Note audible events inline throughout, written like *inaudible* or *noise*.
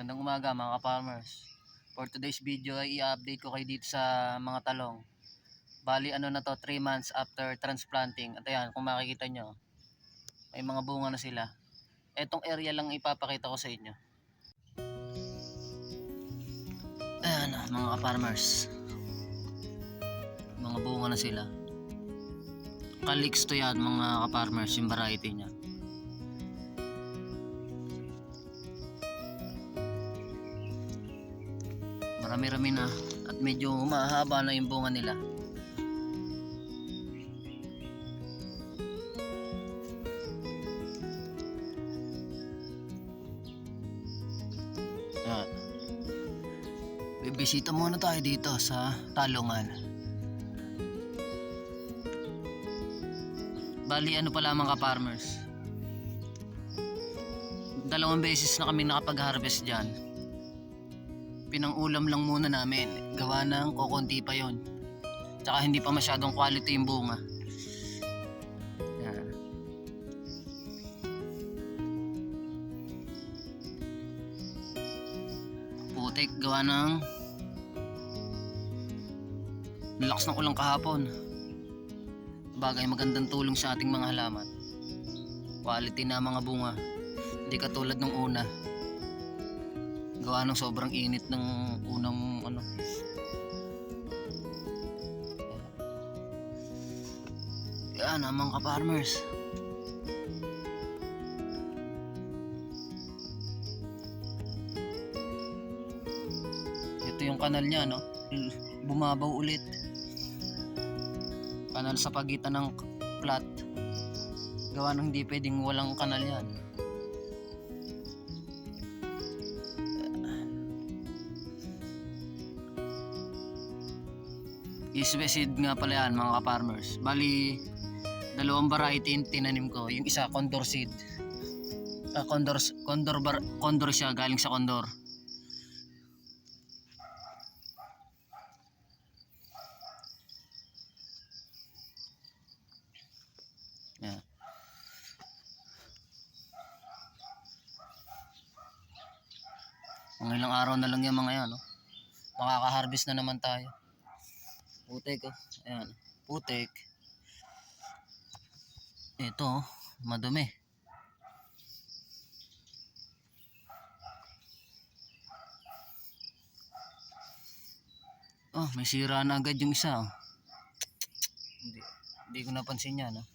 Magandang umaga mga ka-farmers. For today's video ay i-update ko kayo dito sa mga talong. Bali ano na to 3 months after transplanting. At ayan kung makikita nyo may mga bunga na sila. Etong area lang ipapakita ko sa inyo. Ayan mga ka-farmers. Mga bunga na sila. Calix to yan mga ka-farmers yung variety niya. Marami-rami na at medyo mahaba na yung bunga nila Yan. Bibisita muna tayo dito sa Talungan. Bali ano pa lamang ka farmers. Dalawang beses na kami nakapag-harvest dyan pinangulam lang muna namin. Gawa ng kokonti pa yon. Tsaka hindi pa masyadong quality yung bunga. Yan. Putik, gawa ng Nilakas ng ulang kahapon. Bagay magandang tulong sa ating mga halaman. Quality na mga bunga. Hindi katulad ng una gawa ng sobrang init ng unang ano. Yan ang mga farmers. Ito yung kanal niya no? Bumabaw ulit. Kanal sa pagitan ng plat. Gawa ng hindi pwedeng walang kanal yan Iswesid nga pala yan mga ka-farmers. Bali, dalawang variety yung tinanim ko. Yung isa, condor seed. Ah, condor, condor, bar, condor siya, galing sa condor. Yan. Mga ilang araw na lang yung mga yan, no? Makaka-harvest na naman tayo. Putik oh. Ayan. Putik. Ito. Madumi. Oh, may sira na agad yung isa oh. Hindi, hindi ko napansin yan oh.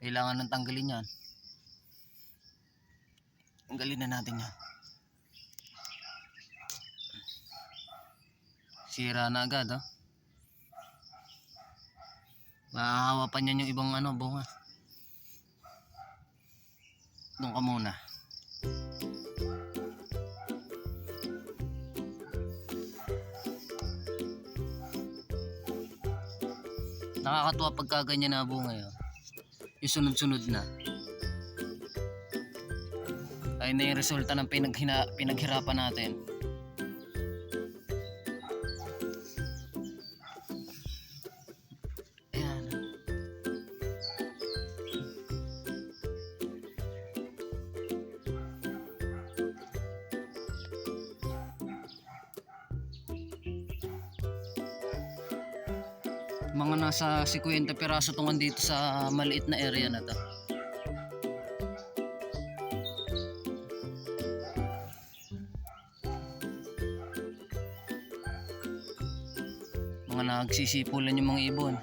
Kailangan ng tanggalin yan. Tanggalin na natin yan. Sira na agad oh. Mahahawa pa niyan yung ibang ano, bunga. Doon ka muna. Nakakatuwa pagka ganyan na bunga yun. Yung sunod-sunod na. Ayun na yung resulta ng pinaghina, pinaghirapan natin. Mga nasa 50 piraso tungan dito sa maliit na area na to. Mga nagsisipulan yung mga ibon.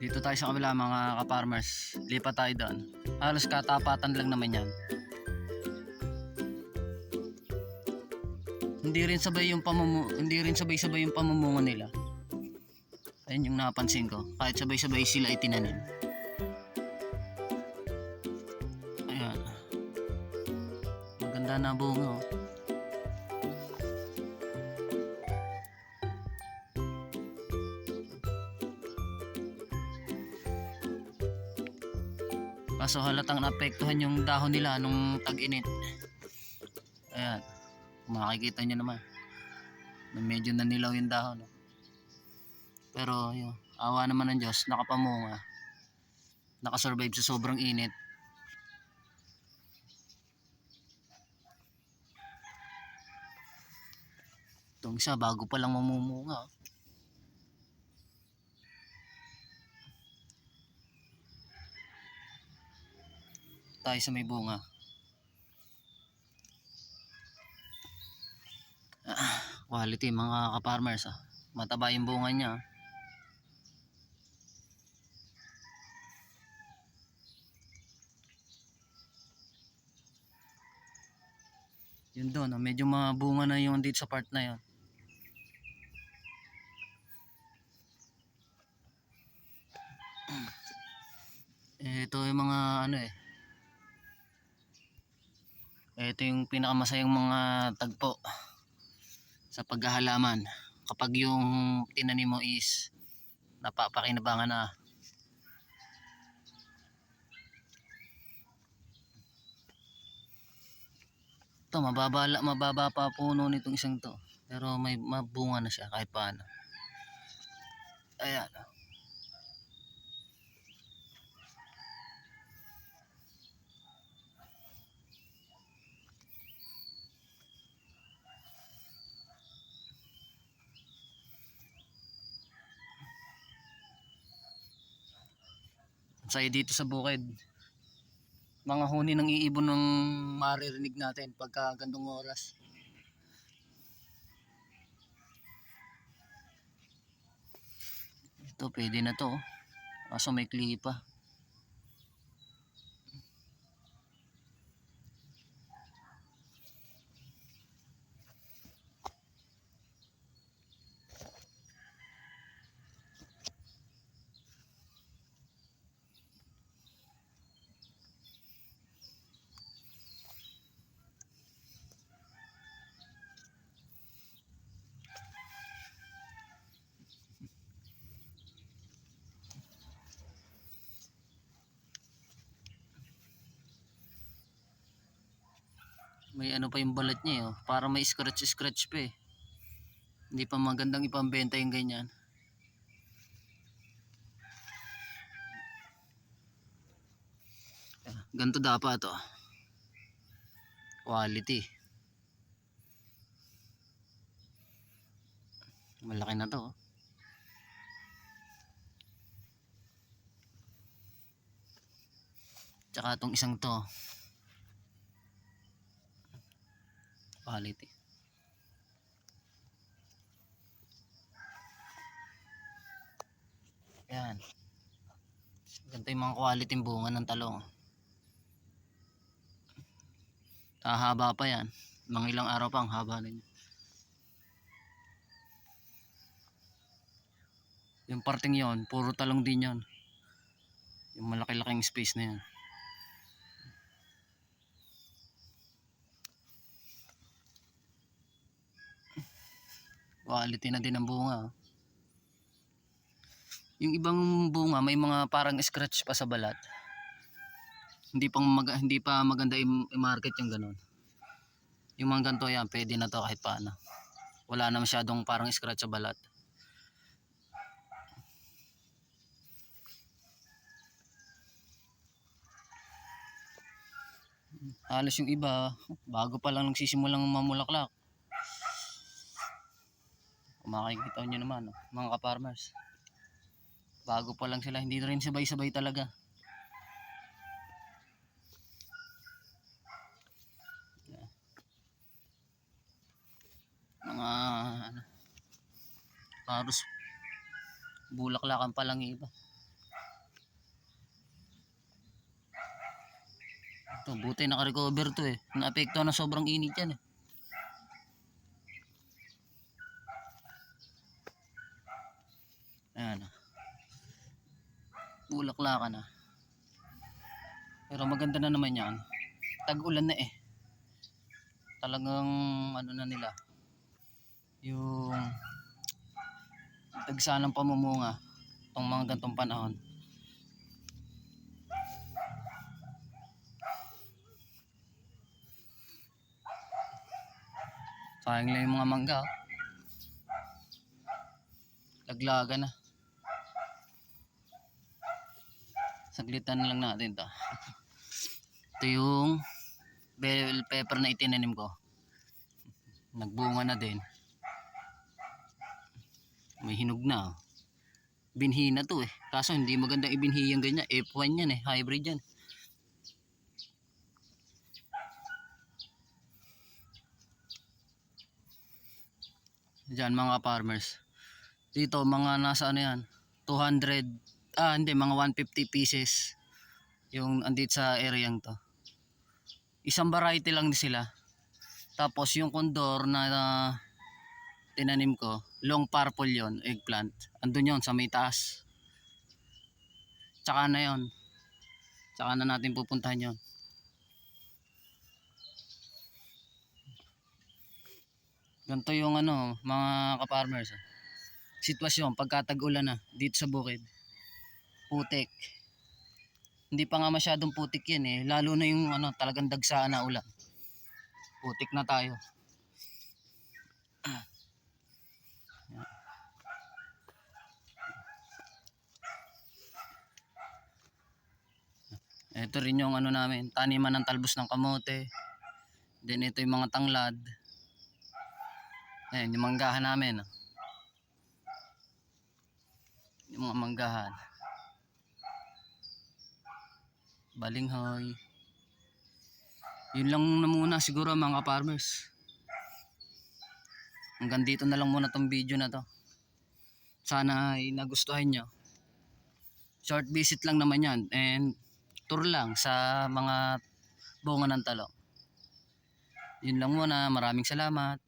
Dito tayo sa kabila mga ka-farmers. Lipat tayo doon. Halos katapatan lang naman yan. Hindi rin sabay yung pamumu hindi rin sabay-sabay yung pamumunga nila. Ayun yung napansin ko. Kahit sabay-sabay sila itinanim. Ayan. Maganda na bunga oh. Kaso halatang naapektuhan yung dahon nila nung tag-init. Ayan makikita nyo naman na medyo nanilaw yung dahon no? pero yun awa naman ng Diyos nakapamunga. Nakasurvive sa sobrang init. Itong isa bago pa lang mamumunga oh. tayo sa may bunga. Quality mga ka-farmers. Ah. Mataba yung bunga niya. ah. Yun doon, ah, medyo mabunga na yung dito sa part na yun. Eh, Ito yung mga ano eh. Ito yung pinakamasayang mga tagpo sa paghahalaman. Kapag yung tinanim mo is napapakinabangan na. Ito, mababa, la- mababa pa puno nitong isang to. Pero may mabunga na siya kahit paano. Ayan. Saya dito sa bukid. Mga huni ng iibon ng maririnig natin pagka gandong oras. Ito pwede na to. oh. Kaso may klipa. May ano pa yung balat niya eh, oh. Para may scratch scratch pa eh. Hindi pa magandang ipambenta yung ganyan. Ah, Ganito dapat oh. Quality. Malaki na to. oh. Tsaka itong isang to. Quality. Yan. Ganito yung mga quality ng bunga ng talong. Hahaba pa yan. Mga ilang araw pa ang haba ninyo. Yung parting yon, puro talong din yon. Yung malaki-laking space na yan. Quality na din ang bunga. oh. Yung ibang bunga may mga parang scratch pa sa balat. Hindi pang mag, hindi pa maganda i-market yung ganun. Yung mga ganito yan, pwede na to kahit paano. Wala na masyadong parang scratch sa balat. Halos yung iba, bago pa lang nagsisimulang mamulaklak. Makikita nyo naman, oh, mga ka-farmers. Bago pa lang sila, hindi rin sabay-sabay talaga. Yeah. Mga ano, halos bulaklakan pa lang iba. Ito, buti naka-recover to eh. Naapekto na sobrang init yan eh. Ayan. Bulaklakan na. Pero maganda na naman yan. Tag-ulan na eh. Talagang ano na nila. Yung tagsa ng pamumunga itong mga gantong panahon. Sayang lang yung mga mangga. oh. Laglaga na. Saglitan lang natin to. *laughs* Ito yung bell pepper na itinanim ko. Nagbunga na din. May hinog na. oh. Binhi na to eh. Kaso hindi maganda ibinhi yung ganyan. F1 yan eh. Hybrid yan. Diyan mga farmers. Dito mga nasa ano yan. 200 ah hindi mga 150 pieces yung andit sa area to. Isang variety lang sila. Tapos yung condor na na tinanim ko, long purple yon eggplant. Andun yon sa may taas. Tsaka na yon. Tsaka na natin pupuntahan yon. Ganito yung ano, mga ka-farmers. ah. Sitwasyon pagka tag-ulan na dito sa bukid. Putik. Hindi pa nga masyadong putik yan eh. Lalo na yung ano, talagang dagsaan na ulan. Putik na tayo. Ito rin yung ano namin, taniman ng talbos ng kamote. Then ito yung mga tanglad. Ayan, yung manggahan namin. oh. Yung mga manggahan. Balinghoy. Yun lang na muna siguro mga farmers. Hanggang dito na lang muna tong video na to. Sana ay nagustuhan nyo. Short visit lang naman yan. And tour lang sa mga bunga ng talong. Yun lang muna. Maraming salamat.